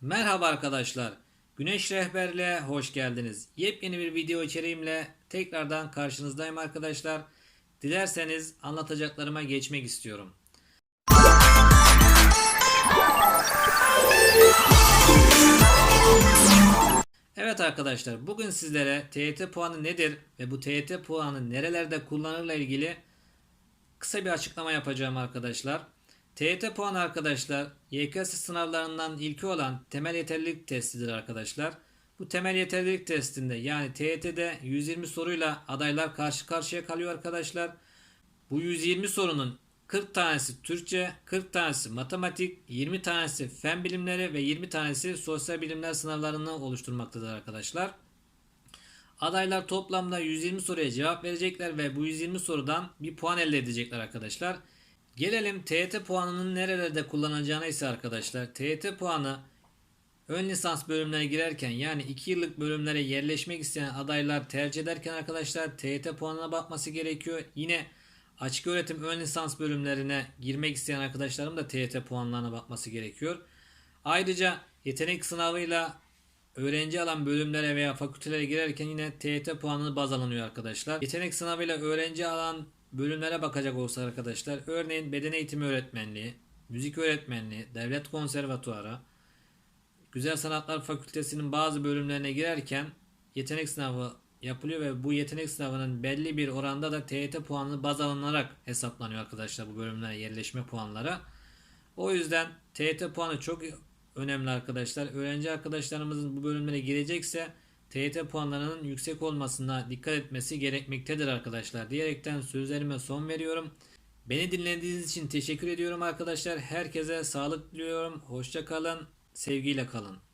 Merhaba arkadaşlar. Güneş Rehber'le hoş geldiniz. Yepyeni bir video içeriğimle tekrardan karşınızdayım arkadaşlar. Dilerseniz anlatacaklarıma geçmek istiyorum. Evet arkadaşlar bugün sizlere TYT puanı nedir ve bu TYT puanı nerelerde kullanılırla ilgili kısa bir açıklama yapacağım arkadaşlar. TYT puanı arkadaşlar YKS sınavlarından ilki olan temel yeterlilik testidir arkadaşlar. Bu temel yeterlilik testinde yani TYT'de 120 soruyla adaylar karşı karşıya kalıyor arkadaşlar. Bu 120 sorunun 40 tanesi Türkçe, 40 tanesi matematik, 20 tanesi fen bilimleri ve 20 tanesi sosyal bilimler sınavlarını oluşturmaktadır arkadaşlar. Adaylar toplamda 120 soruya cevap verecekler ve bu 120 sorudan bir puan elde edecekler arkadaşlar. Gelelim TYT puanının nerelerde kullanılacağına ise arkadaşlar. TYT puanı ön lisans bölümlerine girerken yani 2 yıllık bölümlere yerleşmek isteyen adaylar tercih ederken arkadaşlar TYT puanına bakması gerekiyor. Yine açık öğretim ön lisans bölümlerine girmek isteyen arkadaşlarım da TYT puanlarına bakması gerekiyor. Ayrıca yetenek sınavıyla öğrenci alan bölümlere veya fakültelere girerken yine TYT puanını baz alınıyor arkadaşlar. Yetenek sınavıyla öğrenci alan bölümlere bakacak olsak arkadaşlar örneğin beden eğitimi öğretmenliği, müzik öğretmenliği, devlet konservatuarı, Güzel Sanatlar Fakültesinin bazı bölümlerine girerken yetenek sınavı yapılıyor ve bu yetenek sınavının belli bir oranda da TYT puanı baz alınarak hesaplanıyor arkadaşlar bu bölümlere yerleşme puanları. O yüzden TYT puanı çok önemli arkadaşlar. Öğrenci arkadaşlarımızın bu bölümlere girecekse TYT puanlarının yüksek olmasına dikkat etmesi gerekmektedir arkadaşlar. Diyerekten sözlerime son veriyorum. Beni dinlediğiniz için teşekkür ediyorum arkadaşlar. Herkese sağlık diliyorum. Hoşça kalın. Sevgiyle kalın.